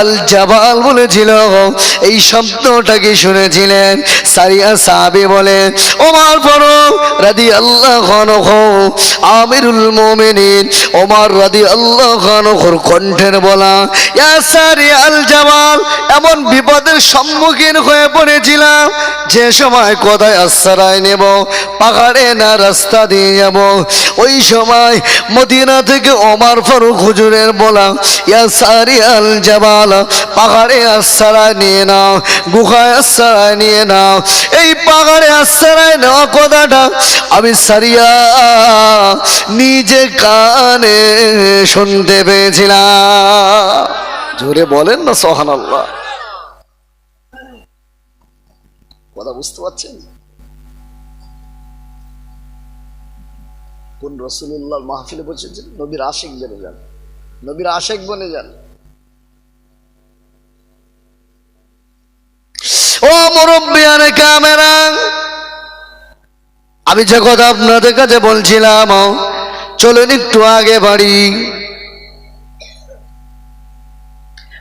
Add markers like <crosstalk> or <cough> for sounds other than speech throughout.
আল জাবাল বলেছিল, এই শব্দটাকে শুনেছিলেন সারিয়া সাহাবি বলে ওমার ফারুক রাদি আল্লাহ আমিরুল মোমিনিন, ওমার রাদি আল্লাহ খানখর কণ্ঠের বলা সারিয়া আল জাবাল, এমন বিপদের সম্মুখীন হয়ে পড়েছিলাম, যে সময় কোথায় আশ্রয় নেব, পাহাড়ে না রাস্তা দিয়ে যাব, ওই সময় মদিনা থেকে ওমার ফারুক হুজুরের বলা, ইয়া সারি আল জাবাল পাহাড়ে আশ্রয় নিয়ে নাও, গুহায় আশ্রয় নিয়ে নাও। এই পাহাড়ে আশ্রয় নেওয়া কথাটা আমি সারিয়া নিজে কানে শুনতে পেয়েছিলাম। জোরে বলেন না সোহান আল্লাহ কথা বুঝতে পারছেন? কোন রসুল্লাহ মাহফিলে বসেছেন নবীর আশেক বেড়ে যান। নবীর আশেক বনে যান। ও মুরব্বিয়ানে ক্যামেরা। আমি যে কথা আপনাদের কাছে বলছিলাম চলুন একটু আগে বাড়ি।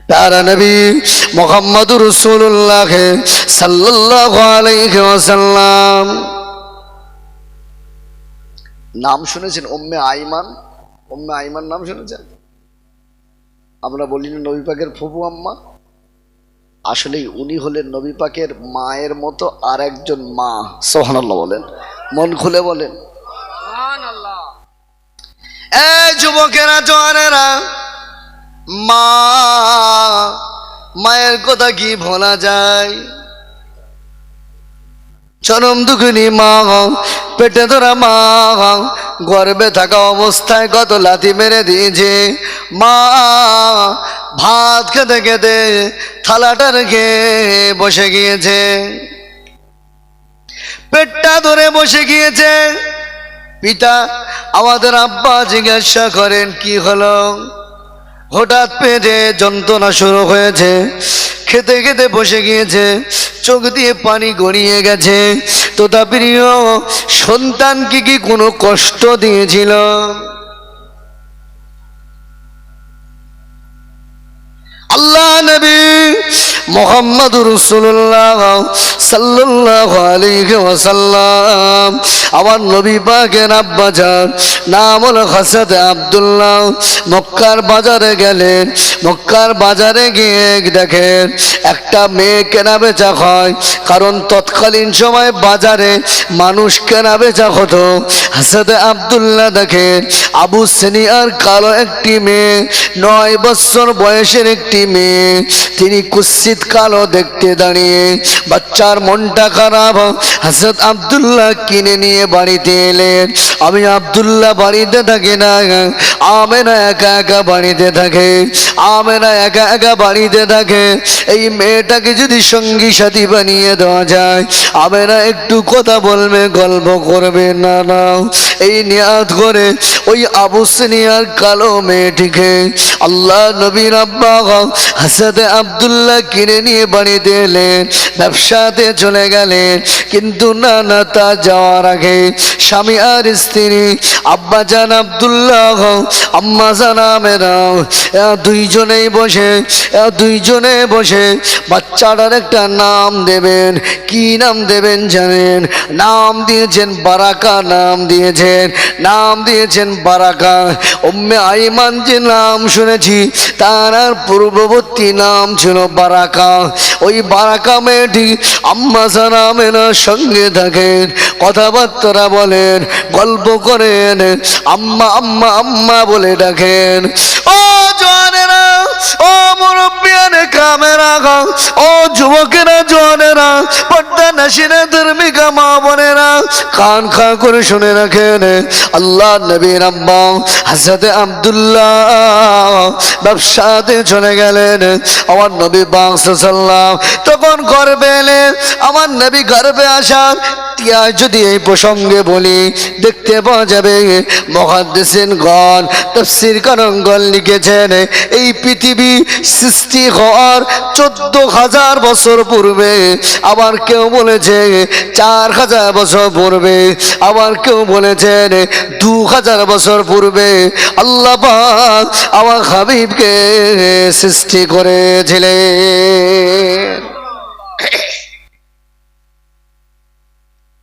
প্যারা নবী মোহাম্মদুর রসুল্লাহ সাল্লাল্লাহু আলাইহি ওয়াসাল্লাম। নাম শুনেছেন ওম্মে আইমান? ওম্মে আইমান নাম শুনেছেন? আমরা বলি না নবী পাকের ফুফু আম্মা। আসলে উনি হলেন নবী পাকের মায়ের মতো আর একজন মা সোহানাল্লাহ বলেন। মন খুলে বলেন। যুবকেরা জোয়ানেরা মা মায়ের কথা কি ভোলা যায়? চরম দুগুনি মা, পেটে ধরা মা, গর্বে থাকা অবস্থায় কত লাথি মেরে দিয়েছে। মা, ভাত খেতে খেতে থালাটা রেখে বসে গিয়েছে। পেটটা ধরে বসে গিয়েছে। পিতা, আমাদের আব্বা জিজ্ঞাসা করেন, কি হলো? হঠাৎ পেটে যন্ত্রণা শুরু হয়েছে। খেতে খেতে বসে গিয়েছে। চোখ দিয়ে পানি গড়িয়ে গেছে। তো তা প্রিয় সন্তানকে কি কোনো কষ্ট দিয়েছিল? আল্লাহ নবী মোহাম্মদ রসুল্লাহ সাল্লাহ আলাইহি ওয়াসাল্লাম। আমার নবী পাকের আব্বা নাম হলো হাসাদ আব্দুল্লাহ। মক্কার বাজারে গেলেন, মক্কার বাজারে গিয়ে দেখেন, একটা মেয়ে কেনা বেচা হয়। কারণ তৎকালীন সময় বাজারে মানুষ কেনা বেচা হতো। হাসাদ আব্দুল্লাহ দেখেন, আবু সিনিয়ার কালো একটি মেয়ে, নয় বছর বয়সের একটি মেয়ে। তিনি কুৎসিত কালো দেখতে দাঁড়িয়ে বাচ্চার মনটা খারাপ। হাসরত আব্দুল্লাহ কিনে নিয়ে বাড়িতে এলেন আমি আবদুল্লাহ বাড়িতে থাকি না, আমেনা একা একা বাড়িতে থাকে আমেরা একা একা বাড়িতে থাকে। এই মেয়েটাকে যদি সঙ্গী সাথী বানিয়ে দেওয়া যায় আমেরা একটু কথা বলবে, গল্প করবে, না না। এই নিয়াদ করে ওই আবু সিনিয়ার কালো মেয়েটিকে আল্লাহ নবীর আব্বা হাসাতে আবদুল্লাহ কিনে নিয়ে বাড়িতে এলেন ব্যবসাতে চলে গেলেন। কিন্তু না না তা যাওয়ার আগে স্বামী আর স্ত্রী, আব্বা জান আবদুল্লাহ, আম্মা জান আমেরাও দুইজনেই বসে দুইজনে বসে বাচ্চাটার একটা নাম দেবেন। কি নাম দেবেন জানেন? নাম দিয়েছেন বারাকা, নাম দিয়েছেন নাম দিয়েছেন বারাকা। ওম্মে আইমান যে নাম শুনেছি, তার পূর্ববর্তী নাম ছিল বারাকা। ওই বারাকা মেয়েটি আম্মা সানামেনার সঙ্গে থাকেন, কথাবার্তা বলেন, গল্প করেন, আম্মা আম্মা আম্মা বলে ডাকেন। ও জোয়ানেরা, ও মুরব্বিয়ানে কামেরা ও যুবকেরা জোয়ানেরা পর্দা ধর্মিকা মা বোনেরা, কান খা করে শুনে রাখেন আল্লাহ নবীর আব্বা হাজরতে আব্দুল্লাহ ব্যবসাতে চলে গেলেন। আমার নবী বাংসাল্লাম তখন আমার নবী গর্বে আসার ইতিহাস যদি এই প্রসঙ্গে বলি, দেখতে পাওয়া যাবে মহাদেশিন গণ তফসির করঙ্গল লিখেছেন, এই পৃথিবী সৃষ্টি হওয়ার চোদ্দ হাজার বছর পূর্বে আবার কেউ বলেছে চার হাজার বছর পূর্বে, আবার কেউ বলেছেন দু হাজার বছর পূর্বে আল্লাহ আমার হাবিবকে সৃষ্টি করেছিলেন।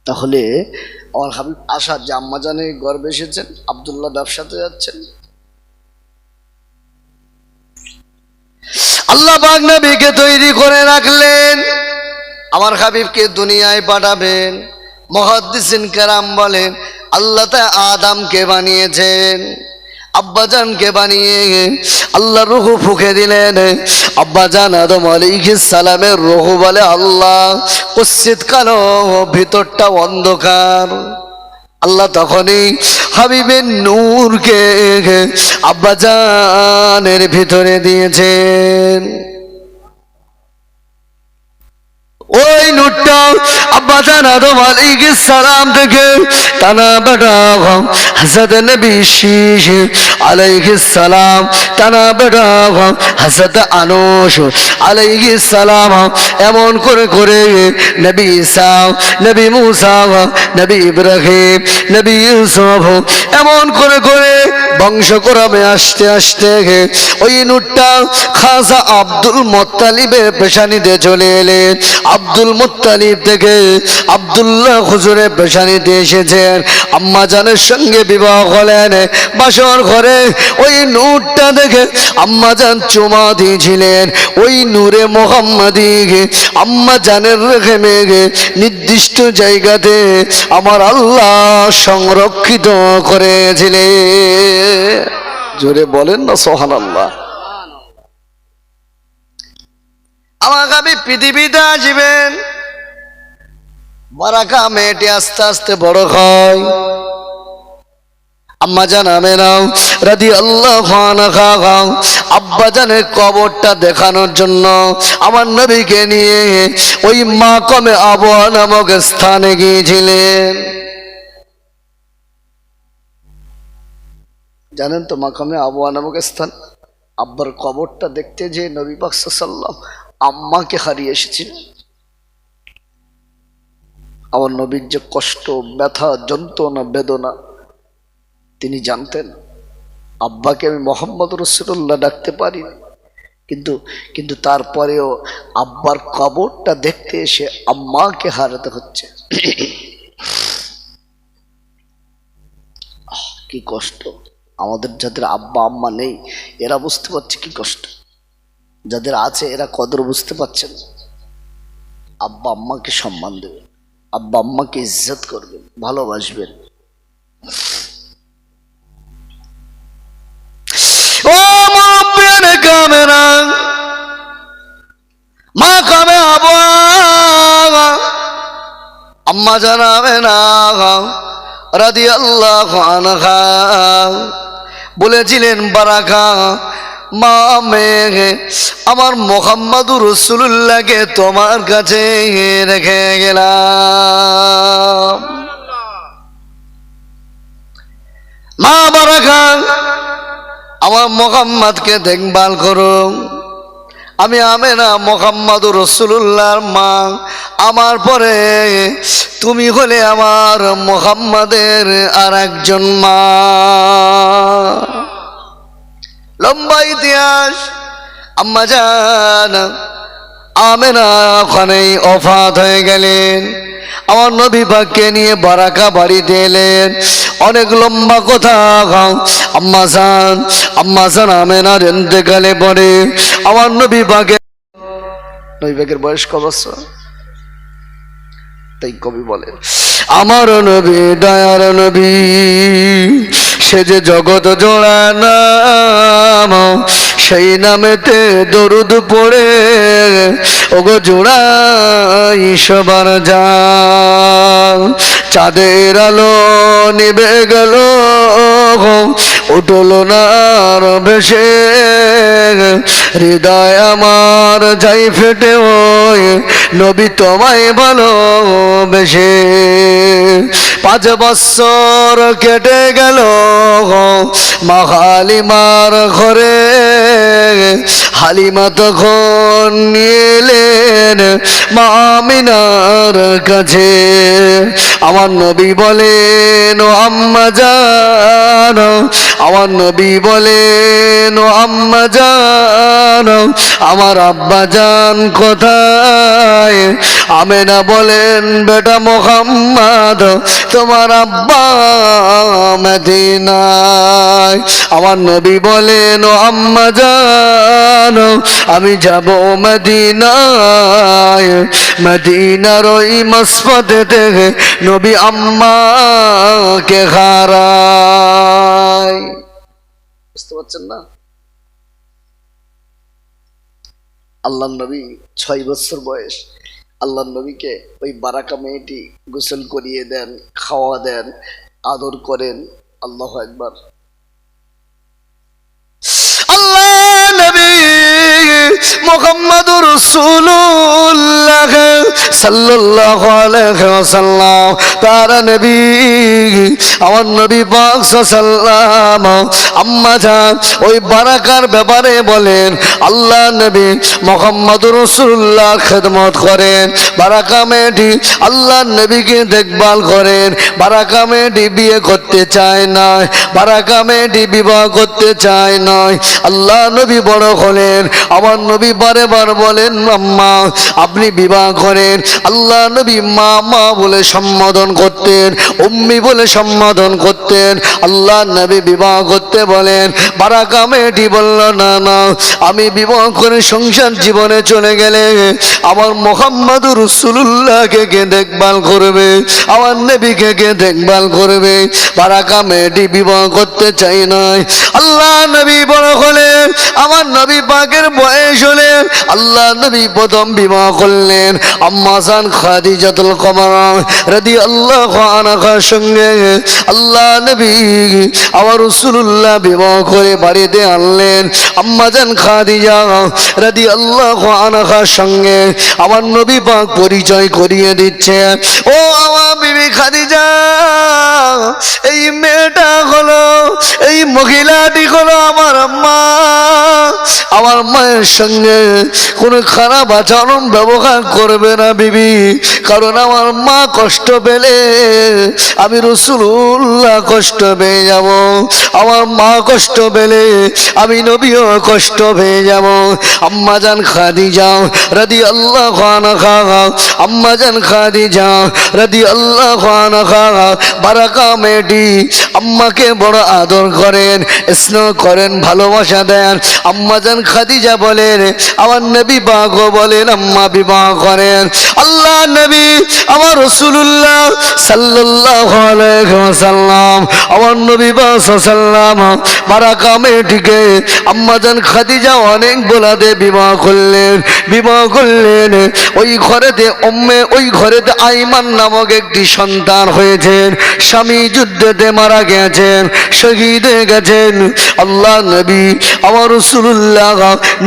তাহলে আমার হাবিব আসার যে আম্মাজানে গর্বে এসেছেন, আবদুল্লাহ ব্যবসাতে যাচ্ছেন। আল্লাহ পাক নবীকে তৈরি করে রাখলেন। আমার হাবিবকে দুনিয়ায় পাঠাবেন। মহাদ্দিসিন কারাম বলেন, আল্লাহ তা আদামকে বানিয়েছেন, আব্বাজানকে বানিয়ে আল্লাহ রুহু ফুকে দিলেন। আব্বাজান আদম আলাইহিস সালামের রুহু বলে, আল্লাহ কশ্চিত কালো ভিতরটা অন্ধকার। আল্লাহ তখনই হাবিবের নূরকে আব্বাজানের ভিতরে দিয়েছেন। আলাইহিস সালাম থেকে তানা বেটা নবী শীশ আলাইহিস সালাম তানা বেটা হযরত এমন করে করে নবী ঈসা, নবী মুসা, নবী ইব্রাহিম, নবী ইউসুফ এমন করে করে বংশক্রমে আসতে আসতে ওই নুটটা খাজা আব্দুল মোত্তালিবের পেশানিতে চলে এলেন আব্দুল মুত্তালিব থেকে আব্দুল্লাহ হুজুরের পেশানিতে এসেছেন। আম্মা জানের সঙ্গে বিবাহ হলেন। বাসর ঘরে ওই নূরটা দেখে আম্মা জান চুমা দিয়েছিলেন। ওই নূরে মোহাম্মদি আম্মা জানের রেখে মেঘে নির্দিষ্ট জায়গাতে আমার আল্লাহ সংরক্ষিত করেছিলেন। জোরে বলেন না সোহান আল্লাহ পৃথিবীতে মেয়েটি আস্তে আস্তে বড় হয়। আম্মা জান আমেনাও রাদি আল্লাহ আব্বা জানের কবরটা দেখানোর জন্য আমার নবীকে নিয়ে ওই মা কমে আবহাওয়া নামক স্থানে গিয়েছিলেন। জানেন তো মাকামে আবুয়া নামক স্থান? আব্বার কবরটা দেখতে যে নবী সাল্লাম আম্মাকে হারিয়ে এসেছিল। আমার নবীর যে কষ্ট, ব্যথা, যন্ত্রণা, বেদনা, তিনি জানতেন, আব্বাকে আমি মোহাম্মদ রসুল্লাহ ডাকতে পারি কিন্তু কিন্তু তারপরেও আব্বার কবরটা দেখতে এসে আম্মাকে হারাতে হচ্ছে। <coughs> কি কষ্ট। আমাদের যাদের আব্বা আম্মা নেই, এরা বুঝতে পারছে কি কষ্ট। যাদের আছে, এরা কদর বুঝতে পারছে না। আব্বা আম্মাকে সম্মান দেবেন, আব্বা আম্মাকে ইজ্জত করবেন, ভালোবাসবেন। মা আম্মা জানাবে না রাদি আল্লাহ বলেছিলেন, বারাকা, মা আমার মোহাম্মদুর রসুল্লাহকে তোমার কাছে রেখে গেলাম। মা বারাকা, আমার মোহাম্মদকে দেখভাল করো আমি আমেনা মোহাম্মদ রসুল্লাহর মা। আমার পরে তুমি হলে আমার মোহাম্মদের আর একজন মা। লম্বা ইতিহাস, আম্মা জান, আমেনা ওখানেই অফাত হয়ে গেলেন। আমার নবী পাককে নিয়ে বারাকা বাড়িতে এলেন। অনেক লম্বা কথা আম্মা জান আম্মা জান আমেনার গেলে পরে আমার নবী পাকে নবী পাকের বয়স ক বছর? তাই কবি বলেন আমার নবী দয়ার নবী। সে যে জগৎ জোড়া নাম, সেই নামেতে দরুদ পড়ে। ওগো জোড়াই সবার যান চাঁদের আলো নিবে গেল উঠল নার ভেসে হৃদয় আমার যাই ফেটে ওই নবী তোমায় ভালো বেশে পাঁচ বৎসর কেটে গেল মাহালিমার ঘরে। হালিমা তখন নিয়ে এলেন মামিনার কাছে। আমার নবী বলেন আম্মা জান আমার নবী বলেন আম্মা জান, আমার আব্বা জান কোথায়? আমেনা বলেন, বেটা মোহাম্মদ, তোমার আব্বা মদিনায়। আমার নবী বলেন ও আম্মা জান, আমি যাব মদিনায়। মদিনার ওই থেকে নবী আম্মাকে হারায় বুঝতে পারছেন না? আল্লাহ নবী ছয় বছর বয়স। আল্লাহ নবীকে ওই বারাকা মেয়েটি গোসল করিয়ে দেন, খাওয়া দেন, আদর করেন। আল্লাহ একবার আল্লাহ নবী মোহাম্মদুর রাসূলুল্লাহ সাল্লাল্লাহু আলাইহি ওয়াসাল্লাম। তার নবী, আমার নবী পাক সাল্লাম আম্মা যান ওই বারাকার ব্যাপারে বলেন, আল্লাহ নবী মোহাম্মদুর রাসূলুল্লাহ খেদমত করেন। বারাকা মেয়েটি আল্লাহ নবীকে দেখভাল করেন। বারাকা মেয়েটি বিয়ে করতে চায় না, বারাকা মেয়েটি বিবাহ করতে চায় নয় আল্লাহ নবী বড় হলেন, আমার নবী বারে বার বলেন, আম্মা, আপনি বিবাহ করেন। আল্লাহ নবী মা মা বলে সম্বোধন করতেন, উম্মি বলে সম্বোধন করতেন, আল্লাহ নবী বিবাহ করতে বলেন। বারাকা মেয়েটি বলল, না না, আমি বিবাহ করে সংসার জীবনে চলে গেলে আমার মোহাম্মদ রসুল্লাহকে কে দেখভাল করবে? আমার নবীকে কে দেখভাল করবে? বারাকা মেয়েটি বিবাহ করতে চাই নাই। আল্লাহ নবী বড় হলেন আমার নবী পাকের বয়স হলেন আল্লাহ নবী প্রথম বিবাহ করলেন। আম্মাসান খাদিজাতুল কমারা রাদি আল্লাহ আনাকার সঙ্গে আল্লাহ নবী আমার রসুল্লাহ বিবাহ করে বাড়িতে আনলেন। আম্মাজান খাদিজা রাদি আল্লাহ আনাকার সঙ্গে আমার নবী পাক পরিচয় করিয়ে দিচ্ছে। ও আমার বিবি খাদিজা, এই মেয়েটা হলো, এই মহিলাটি হলো আমার মা আমার মায়ের সঙ্গে কোনো খারাপ আচরণ ব্যবহার করবে না বিবি। কারণ আমার মা কষ্ট পেলে আমি রসুল্লাহ কষ্ট পেয়ে যাব। আমার মা কষ্ট পেলে আমি নবীও কষ্ট পেয়ে যাব। আম্মা জান খাদি যাও রাদি আল্লাহ খানা খা আম্মা জান খাদি যাও রাদি আল্লাহ খানা খা বারাকা মেয়েটি আম্মাকে বড় আদর করেন, স্নেহ করেন, ভালোবাসা দেন। আম্মা জান খাদিজা বলেন আমার নবী বাঘ বলেন, আম্মা বিবাহ করেন। আল্লাহ নবী, আমার রসুল্লাহ আলাইহি আমার নবী সাল্লাম বারাকা মেয়েটিকে আম্মা জান খাদিজা অনেক বলাতে বিবাহ করলেন বিবাহ করলেন। ওই ঘরেতে অম্মে ওই ঘরেতে আইমান নামক একটি সন্তান হয়েছেন। স্বামী যুদ্ধেতে মারা গেছেন, শহীদ হয়ে গেছেন। আল্লাহ নবী, আমার রসুল্লাহ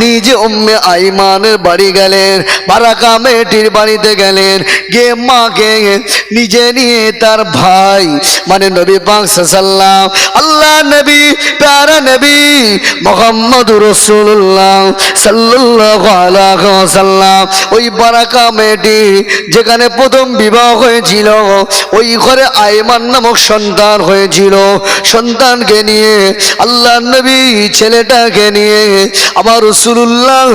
নিজে উম্মে আইমানের বাড়ি গেলেন, বারাকা মেয়েটির বাড়িতে গেলেন। গিয়ে মাকে নিজে নিয়ে তার ভাই মানে নবী পাক সাল্লাম আল্লাহ নবী, প্যারা নবী মোহাম্মদ রসুল্লাহ ওয়াসাল্লাম। ওই বারাকা মেয়েটি যেখানে প্রথম বিবাহ হয়েছিল, ওই ঘরে আইমান নামক সন্তান হয়েছিল। সন্তানকে নিয়ে, আল্লাহ নবী ছেলেটাকে নিয়ে আমার রসুল্লাহ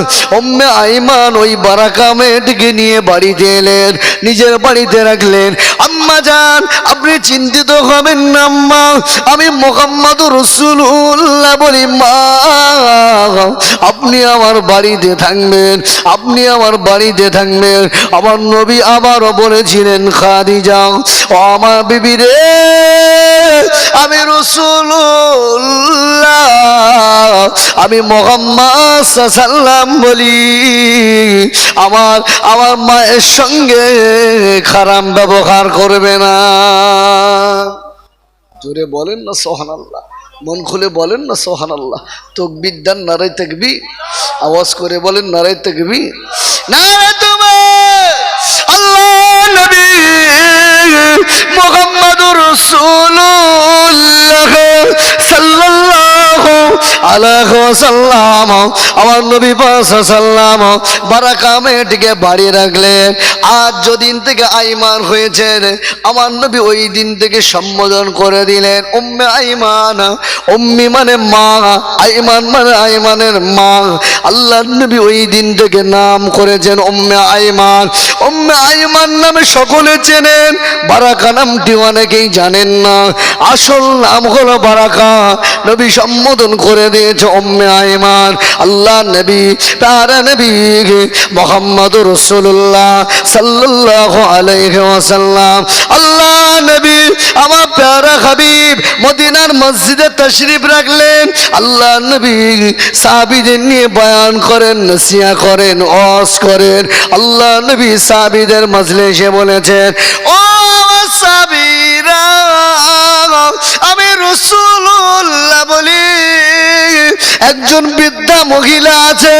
আইমান ওই বারাকা মেয়েটিকে নিয়ে বাড়িতে এলেন নিজের বাড়িতে রাখলেন। আম্মা যান আপনি চিন্তিত হবেন না আম্মা, আমি মোহাম্মদ রসুল্লাহ বলি, মা, আপনি আমার বাড়িতে থাকবেন, আপনি আমার বাড়িতে থাকবেন। আমার নবী আবারও বলেছিলেন, খাদিজা, ও আমার বিবি রে, আমি রসুল্লাহ আমি মোহাম্মদ সাল্লাম বলি, আমার আমার মায়ের সঙ্গে খারাপ ব্যবহার করবে না। জোরে বলেন না সোহান আল্লাহ মন খুলে বলেন না সোহান আল্লাহ তকবির দান নারাই থাকবি আওয়াজ করে বলেন নারাই থাকবি নারাই তোমার আল্লাহ নবী মোহাম্মদুর রাসূলুল্লাহ সাল্লাল্লাহু আলাইহি ওয়াসাল্লাম আমার নবী সাল্লাম বারাকা মেয়েটিকে বাড়ি রাখলেন। আজ যদিন থেকে আইমান হয়েছেন, আমার নবী ওই দিন থেকে সম্বোধন করে দিলেন, উম্মে আইমান, উম্মি মানে মা, আইমান মানে আইমানের মা। আল্লাহ নবী ওই দিন থেকে নাম করেছেন, উম্মে আইমান। উম্মে আইমান নামে সকলে চেনেন, বারাকা নামটি অনেকেই জানেন না। আসল নাম হলো বারাকা। নবী সম্বোধন করে দিয়েছে, উম্মে আইমান আল্লাহ নবী, তার নবী মোহাম্মদ রসুল্লাহ সাল্লাল্লাহু আলাইহি ওয়াসাল্লাম। আল্লাহ নবী, আমার প্যারা হাবিব মদিনার মসজিদে তশরিফ রাখলেন। আল্লাহ নবী সাহাবীদের নিয়ে বয়ান করেন নসিয়া করেন, ওয়াজ করেন। আল্লাহ নবী সাহাবীদের মজলিসে বলেছেন, ও সাহাবীরা, আমি রসুল্লাহ বলি। একজন বৃদ্ধা মহিলা আছে,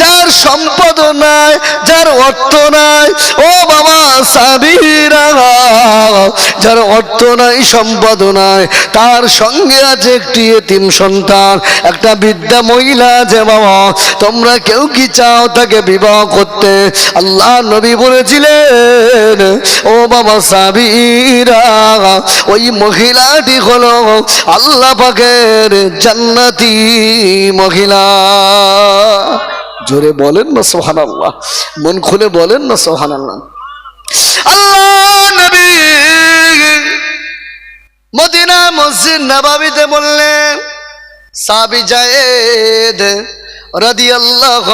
যার সম্পদ নাই, যার অর্থ নাই। ও বাবা, সাবিরা, যার অর্থ নাই, সম্পদ নাই। তার সঙ্গে আছে একটি এতিম সন্তান, একটা বৃদ্ধা মহিলা আছে বাবা। তোমরা কেউ কি চাও তাকে বিবাহ করতে? আল্লাহ নবী বলেছিলেন, ও বাবা, সাবিরা, ওই মহিলাটি হলো আল্লাহ পাকের জান্নাতি মহিলা। জোরে বলেন না সোহান আল্লাহ মন খুলে বলেন না সোহান আল্লাহ আল্লাহ নবী মদিনা মসজিদ নবাবিতে বললেন সাবি জায়েদ রাদি আল্লাহ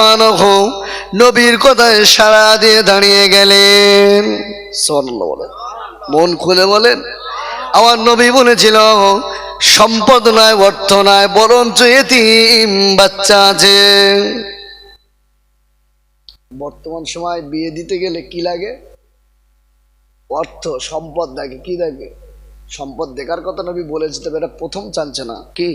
নবীর কথায় সারা দিয়ে দাঁড়িয়ে গেলেন। সোহানাল্লাহ বলেন। মন খুলে বলেন। আমার নবী বলেছিল সম্পদ নয়, অর্থ নয়, বরঞ্চ এতিম বাচ্চা আছে। বর্তমান সময় বিয়ে দিতে গেলে কি লাগে? অর্থ, সম্পদ দেখে কি দেখে সম্পদ দেখার কথা নবী বলেছে তবে এটা প্রথম চানছে না কি?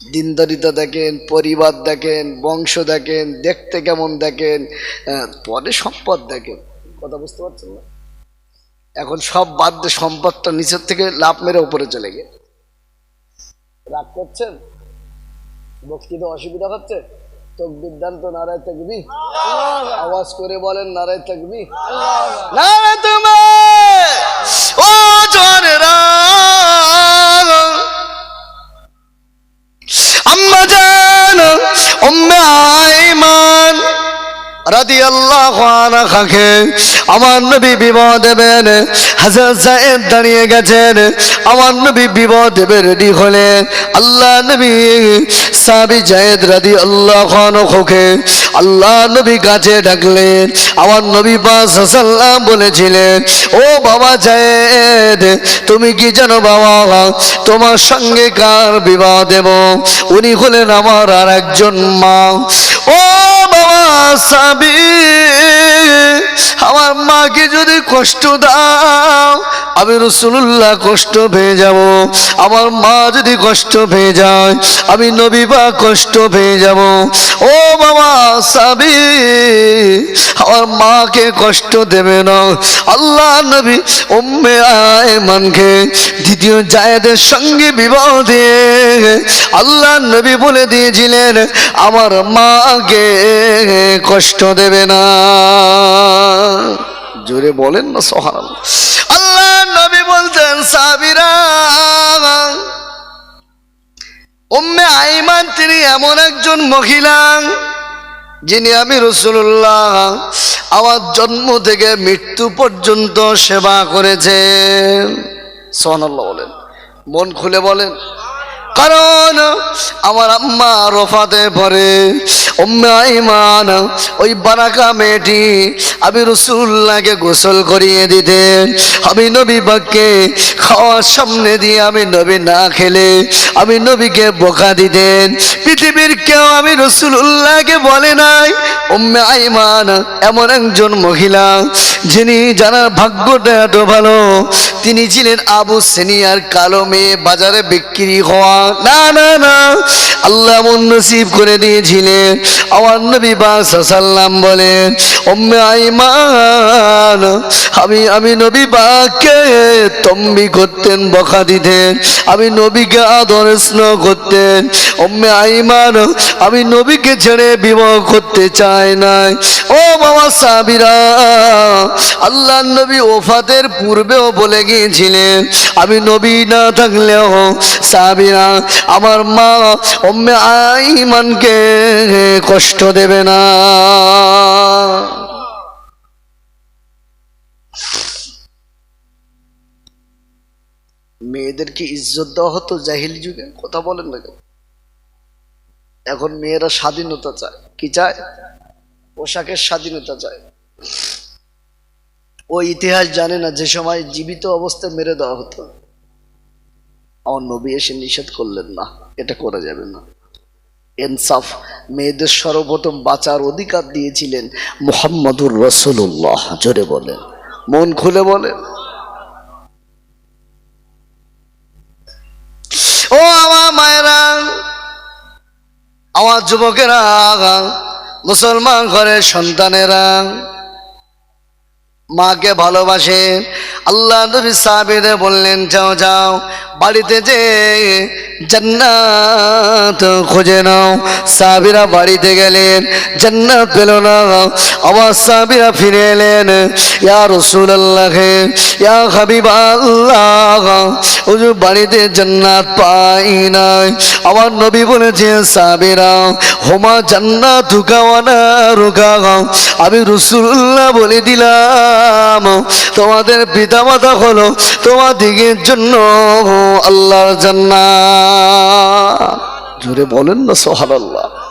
দিনদারিতা দেখেন, পরিবার দেখেন, বংশ দেখেন, দেখতে কেমন দেখেন পরে সম্পদ দেখেন। কথা বুঝতে পারছেন না? এখন সব বাদ সম্পদটা নিচের থেকে লাভ মেরে উপরে চলে গিয়ে। রাগ করছেন? বক্তৃতা অসুবিধা হচ্ছে? নারায় থাকবি আওয়াজ করে বলেন নারায় থাকবি না তুমি ও জনেরা আমার নবী বিবাহ দেবেন। দাঁড়িয়ে গেছেন। আমার দেবে রেডি হলেন আল্লাহ নবী রাদি আল্লাহ কাছে ডাকলেন। আমার নবী পাস সাল্লাম বলেছিলেন, ও বাবা জায়েদ, তুমি কি জানো বাবা? তোমার সঙ্গে কার বিবাহ দেব? উনি হলেন আমার আর একজন মা। ও বাবা সাবি আমার মাকে যদি কষ্ট দাও আমি রসুল্লাহ কষ্ট পেয়ে যাব, আমার মা যদি কষ্ট পেয়ে যায়, আমি নবী বা কষ্ট পেয়ে যাব। ও বাবা সাবি, আমার মাকে কষ্ট দেবে না। আল্লাহ নবী উম্মে আয়মানকে দ্বিতীয় জায়েদের সঙ্গে বিবাহ দিয়ে আল্লাহ নবী বলে দিয়েছিলেন, আমার মাকে কষ্ট দেবে না। জোরে বলেন না সোহান আইমান, তিনি এমন একজন মহিলা যিনি আমি রসুল্লাহ, আমার জন্ম থেকে মৃত্যু পর্যন্ত সেবা করেছেন। সোহানাল্লাহ বলেন। মন খুলে বলেন। কারণ আমার আম্মা রফাতে পরে ইমান ওই বারাকা মেয়েটি আমি রসুল্লাহকে গোসল করিয়ে দিতেন। আমি নবী বাক্যে খাওয়ার সামনে দিয়ে আমি নবী না খেলে আমি নবীকে বোকা দিতেন। পৃথিবীর কেউ আমি রসুল্লাহকে বলে নাই, উম্মে আইমান এমন একজন মহিলা যিনি জানার ভাগ্যটা এত ভালো, তিনি ছিলেন আবু সিনিয়র কালো মেয়ে বাজারে বিক্রি হওয়া না না না। আল্লাহ মন নসিব করে দিয়েছিলেন। আমার নবী বাসাল্লাম বলেন ওম্মে আইমান আমি আমি নবী বাকে তম্বি করতেন বকা দিতেন। আমি নবীকে আদর করতেন। ওম্মে আইমান, আমি নবীকে ছেড়ে বিবাহ করতে চাই নাই। ও বাবা সাবিরা আল্লাহ নবী ওফাতের পূর্বেও বলে গিয়েছিলেন, আমি নবী না থাকলেও সাবিরা আমার মা অম্মে আইমানকে কষ্ট দেবে না। মেয়েদেরকে ইজ্জত দেওয়া হতো জাহিল যুগে? কথা বলেন না কেন? এখন মেয়েরা স্বাধীনতা চায়। কি চায়? পোশাকের স্বাধীনতা চায়। ও ইতিহাস জানে না, যে সময় জীবিত অবস্থায় মেরে দেওয়া হতো। আমার নবী এসে নিষেধ করলেন, না, এটা করা যাবে না। ইনসাফ মেয়েদের সর্বপ্রথম বাঁচার অধিকার দিয়েছিলেন মোহাম্মদুর রসুল্লাহ জোরে বলেন। মন খুলে বলেন। আমার যুবকেরা মুসলমান ঘরের সন্তানেরা মাকে ভালোবাসে আল্লাহ নবী সাহাবীদের বললেন, যাও যাও, বাড়িতে যে জান্নাত খুঁজে নাও। সাহাবীরা বাড়িতে গেলেন, জান্নাত পেল না। আবার সাহাবীরা ফিরে এলেন, ইয়া রসুল রাসূলুল্লাহ, ইয়া হাবিবাল্লাহ, হুজুর বাড়িতে জান্নাত পাই নাই। আমার নবী বলেছে সাহাবীরা হোমা জান্নাত ঢুকাওয়ানা রুকাও আমি রসুল্লাহ বলে দিলাম, তোমাদের পিতা মাতা হলো তোমাদিগের জন্য আল্লাহর জান্নাত। জোরে বলেন না সোহাল আল্লাহ